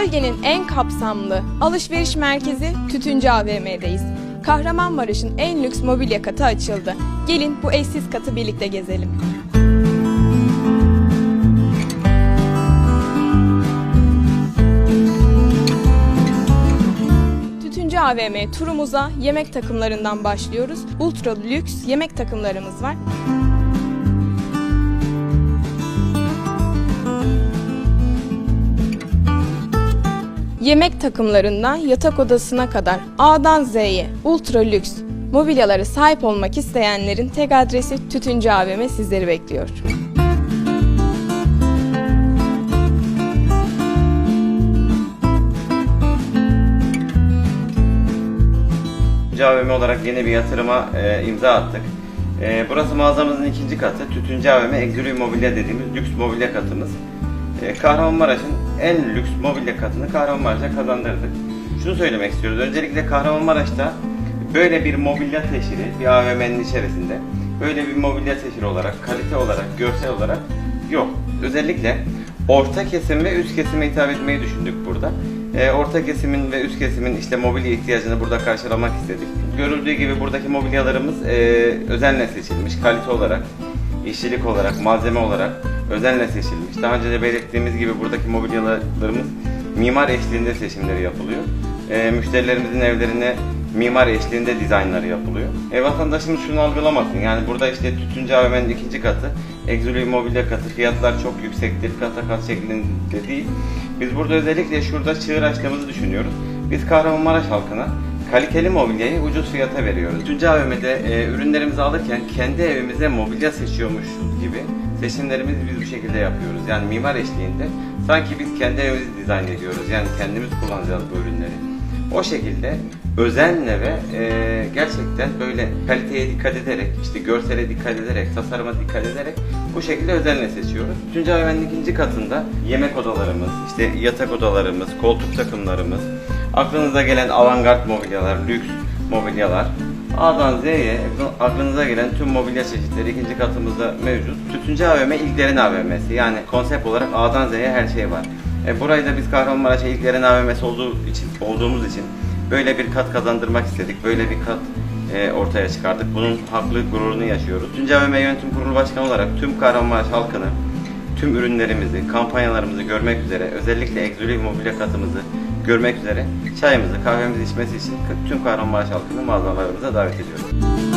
Bölgenin en kapsamlı alışveriş merkezi Tütüncü AVM'deyiz. Kahramanmaraş'ın en lüks mobilya katı açıldı. Gelin bu eşsiz katı birlikte gezelim. Tütüncü AVM turumuza yemek takımlarından başlıyoruz. Ultra lüks yemek takımlarımız var. Yemek takımlarından yatak odasına kadar A'dan Z'ye ultra lüks mobilyalara sahip olmak isteyenlerin tek adresi Tütüncü AVM sizleri bekliyor. Tütüncü AVM olarak yeni bir yatırıma e, imza attık. E, burası mağazamızın ikinci katı. Tütüncü AVM Exuri Mobilya dediğimiz lüks mobilya katımız. E, Kahramanmaraş'ın en lüks mobilya katını Kahramanmaraş'a kazandırdık. Şunu söylemek istiyoruz. Öncelikle Kahramanmaraş'ta böyle bir mobilya teşhiri bir AVM'nin içerisinde böyle bir mobilya teşhiri olarak, kalite olarak, görsel olarak yok. Özellikle orta kesim ve üst kesime hitap etmeyi düşündük burada. E, orta kesimin ve üst kesimin işte mobilya ihtiyacını burada karşılamak istedik. Görüldüğü gibi buradaki mobilyalarımız e, özenle seçilmiş, kalite olarak, işçilik olarak, malzeme olarak özenle seçilmiş. Daha önce de belirttiğimiz gibi buradaki mobilyalarımız mimar eşliğinde seçimleri yapılıyor. E, müşterilerimizin evlerine mimar eşliğinde dizaynları yapılıyor. E, vatandaşımız şunu algılamasın. Yani burada işte Tütüncü AVM'nin ikinci katı, Exuli mobilya katı, fiyatlar çok yüksektir, kata kat şeklinde değil. Biz burada özellikle şurada çığır açtığımızı düşünüyoruz. Biz Kahramanmaraş halkına kaliteli mobilyayı ucuz fiyata veriyoruz. Tütüncü AVM'de e, ürünlerimizi alırken kendi evimize mobilya seçiyormuşuz gibi seçimlerimizi biz bu şekilde yapıyoruz. Yani mimar eşliğinde sanki biz kendi evimizi dizayn ediyoruz. Yani kendimiz kullanacağız bu ürünleri. O şekilde özenle ve e, gerçekten böyle kaliteye dikkat ederek, işte görsele dikkat ederek, tasarıma dikkat ederek bu şekilde özenle seçiyoruz. Üçüncü AVM'nin ikinci katında yemek odalarımız, işte yatak odalarımız, koltuk takımlarımız, aklınıza gelen avantgard mobilyalar, lüks mobilyalar, A'dan Z'ye aklınıza gelen tüm mobilya çeşitleri ikinci katımızda mevcut. Tütüncü AVM ilklerin AVM'si yani konsept olarak A'dan Z'ye her şey var. E, burayı da biz Kahramanmaraş'a ilklerin AVM'si olduğu için, olduğumuz için böyle bir kat kazandırmak istedik. Böyle bir kat e, ortaya çıkardık. Bunun haklı gururunu yaşıyoruz. Tütüncü AVM Yönetim Kurulu Başkanı olarak tüm Kahramanmaraş halkını tüm ürünlerimizi, kampanyalarımızı görmek üzere, özellikle Exuli mobilya katımızı görmek üzere çayımızı, kahvemizi içmesi için tüm Kahramanmaraş halkını mağazalarımıza davet ediyoruz.